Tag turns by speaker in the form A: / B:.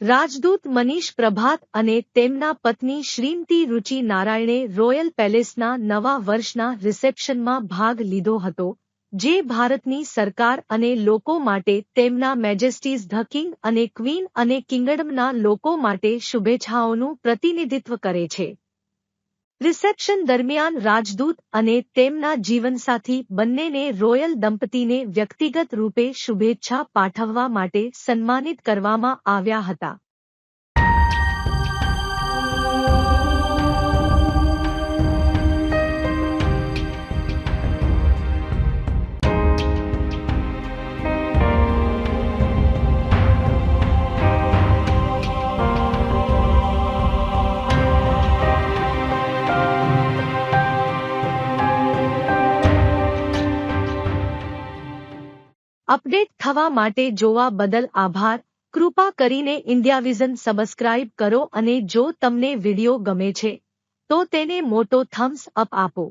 A: રાજદૂત મનીષ પ્રભાત અને તેમના પત્ની શ્રીમતી રુચિ નારાયણે રોયલ પેલેસના નવા વર્ષના રિસેપ્શનમાં ભાગ લીધો હતો, જે ભારતની સરકાર અને લોકો માટે તેમના મેજેસ્ટીઝ ધ કિંગ અને ક્વીન અને કિંગડમના લોકો માટે શુભેચ્છાઓનું પ્રતિનિધિત્વ કરે છે. રિસેપ્શન દરમિયાન રાજદૂત અને તેમના જીવનસાથી બંનેને રોયલ દંપતીને વ્યક્તિગત રૂપે શુભેચ્છા પાઠવવા માટે સન્માનિત કરવામાં આવ્યા હતા. અપડેટ થવા માટે જોવા બદલ આભાર. કૃપા કરીને ઇન્ડિયા વિઝન સબસ્ક્રાઇબ કરો અને જો તમને વિડિયો ગમે છે, તો તેને મોટો થમ્સ અપ આપો.